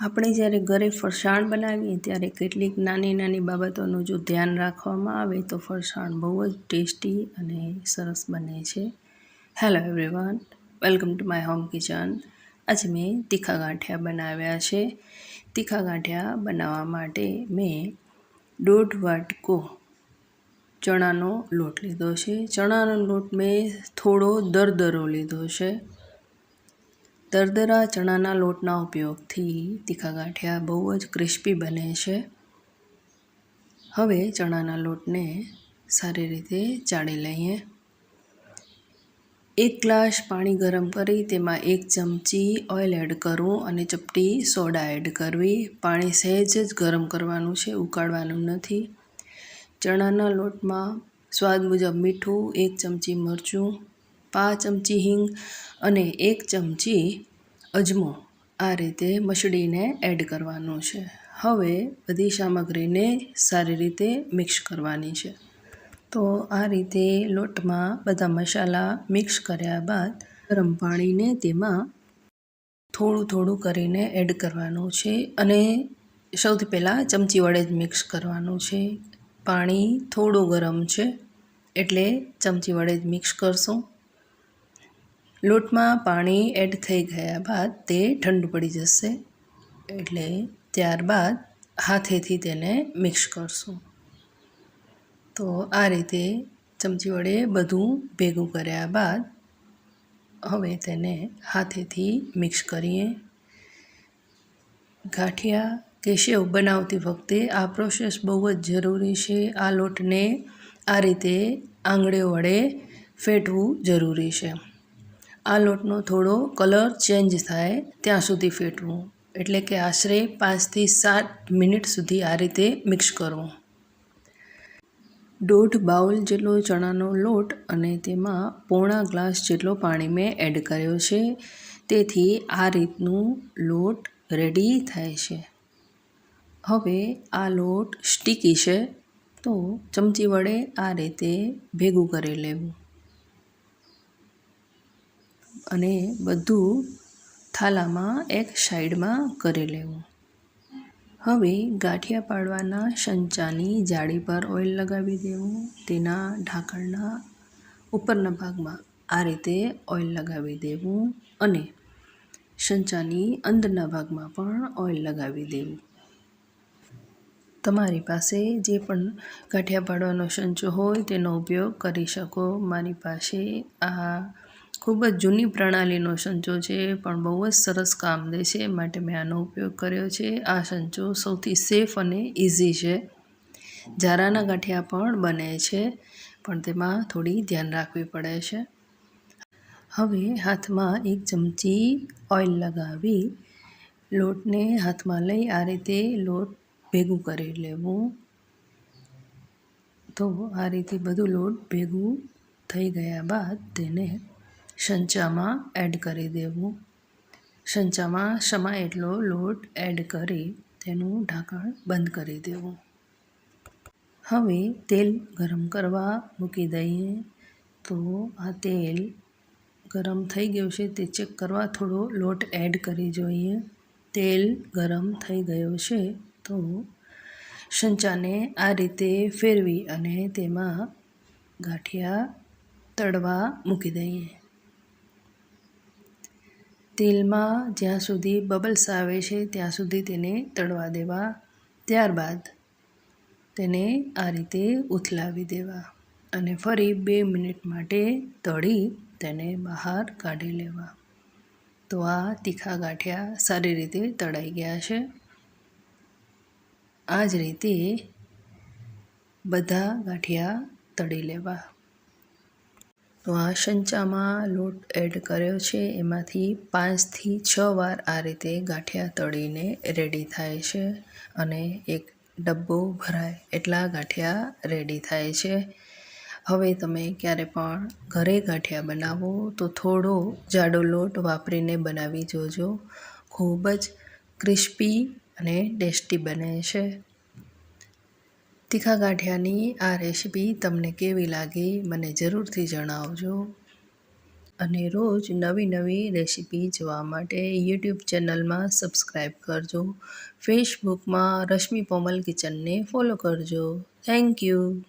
આપણે જ્યારે ઘરે ફરસાણ બનાવીએ, ત્યારે કેટલીક નાની નાની બાબતોનું જો ધ્યાન રાખવામાં આવે, તો ફરસાણ બહુ જ ટેસ્ટી અને સરસ બને છે. Hello everyone welcome to my home kitchen આજે મેં તીખા ગાંઠિયા બનાવ્યા છે. તીખા ગાંઠિયા બનાવવા માટે મેં દોઢ વાટકો ચણાનો લોટ લીધો છે. ચણાનો લોટ મેં થોડો દરદરો લીધો છે. દરદરા ચણાના લોટના ઉપયોગથી તીખા ગાંઠિયા બહુ જ ક્રિસ્પી બને છે. હવે ચણાના લોટને સારી રીતે ચાળી લઈએ. એક ગ્લાસ પાણી ગરમ કરી તેમાં એક ચમચી ઓઇલ એડ કરવું અને ચપટી સોડા એડ કરવી. પાણી સહેજ જ ગરમ કરવાનું છે, ઉકાળવાનું નથી. ચણાના લોટમાં સ્વાદ મુજબ મીઠું, એક ચમચી મરચું પાંચ ચમચી હિંગ અને એક ચમચી અજમો આ રીતે મસળીને એડ કરવાનું છે. હવે બધી સામગ્રીને સારી રીતે મિક્સ કરવાની છે. તો આ રીતે લોટમાં બધા મસાલા મિક્સ કર્યા બાદ ગરમ પાણીને તેમાં થોડું થોડું કરીને એડ કરવાનું છે અને સૌથી પહેલાં ચમચી વડે જ મિક્સ કરવાનું છે. પાણી થોડું ગરમ છે એટલે ચમચી વડે જ મિક્સ કરશું. લોટમાં પાણી એડ થઈ ગયા બાદ તે ઠંડુ પડી જશે. એટલે ત્યારબાદ હાથેથી તેને મિક્સ કરશું. તો આ રીતે ચમચી વડે બધું ભેગું કર્યા બાદ હવે તેને હાથેથી મિક્સ કરીએ. ગાંઠિયા કે સેવ બનાવતી વખતે આ પ્રોસેસ બહુ જ જરૂરી છે. આ લોટને આ રીતે આંગળીઓ વડે ફેટવું જરૂરી છે. આ લોટનો થોડો કલર ચેન્જ થાય ત્યાં સુધી ફેટવું, એટલે કે આશરે પાંચથી સાત મિનિટ સુધી આ રીતે મિક્સ કરવું. દોઢ બાઉલ જેટલો ચણાનો લોટ અને તેમાં પોણા ગ્લાસ જેટલો પાણી મેં એડ કર્યો છે, તેથી આ રીતનું લોટ રેડી થાય છે. હવે આ લોટ સ્ટીકી છે, તો ચમચી વડે આ રીતે ભેગું કરી લેવું. અને બધું થાલામાં એક સાઈડમાં કરી લેવું. હવે ગાંઠિયા પાડવાના સંચાની જાળી પર ઓઇલ લગાવી દેવું. તેના ઢાંકણના ઉપરના ભાગમાં આ રીતે ઓઇલ લગાવી દેવું અને સંચાની અંદરના ભાગમાં પણ ઓઇલ લગાવી દેવું. તમારી પાસે જે પણ ગાંઠિયા પાડવાનો સંચો હોય તેનો ઉપયોગ કરી શકો. મારી પાસે આ ખૂબ જ જૂની પ્રણાલીનો સંચો છે, પણ બહુ જ સરસ કામ દે છે. માટે મેં આનો ઉપયોગ કર્યો છે. આ સંચો સૌથી સેફ અને ઇઝી છે. ઝારાના ગાંઠિયા પણ બને છે, પણ તેમાં થોડી ધ્યાન રાખવી પડે છે. હવે હાથમાં એક ચમચી ઓઇલ લગાવી લોટને હાથમાં લઈ આ રીતે લોટ ભેગું કરી લેવું. તો આ રીતે બધું લોટ ભેગું થઈ ગયા બાદ તેને સંચામાં એડ કરી દેવું. સંચામાં સમા એટલો લોટ એડ કરી તેનું ઢાંકણ બંધ કરી દેવું. હવે તેલ ગરમ કરવા મૂકી દઈએ તો આ તેલ ગરમ થઈ ગયું છે તે ચેક કરવા થોડો લોટ એડ કરી જોઈએ. તેલ ગરમ થઈ ગયો છે તો સંચાને આ રીતે ફેરવી અને તેમાં ગાંઠિયા તળવા મૂકી દઈએ. તેલમાં જ્યાં સુધી બબલ્સ આવે છે, ત્યાં સુધી તેને તળવા દેવા. ત્યારબાદ તેને આ રીતે ઉથલાવી દેવા અને ફરી બે મિનિટ માટે તળી તેને બહાર કાઢી લેવા. તો આ તીખા ગાંઠિયા સારી રીતે તળાઈ ગયા છે. આ જ રીતે બધા ગાંઠિયા તળી લેવા. સંચામાં લોટ એડ કર્યો છે. એમાંથી પાંચથી છ વાર આ રીતે ગાંઠિયા તળીને રેડી થાય છે અને એક ડબ્બો ભરાય એટલા ગાંઠિયા રેડી થાય છે. હવે તમે ક્યારે પણ ઘરે ગાંઠિયા બનાવો તો થોડો જાડો લોટ વાપરીને બનાવી જોજો. ખૂબ જ ક્રિસ્પી અને ટેસ્ટી બને છે. તીખા ગાંઠિયાની આ રેસીપી તમને કેવી લાગી મને જરૂરથી જણાવજો. અને રોજ નવી નવી રેસીપી જોવા માટે યુટ્યુબ ચેનલમાં સબસ્ક્રાઈબ કરજો. ફેસબુકમાં રશ્મિ પોમલ કિચનને ફોલો કરજો. Thank you.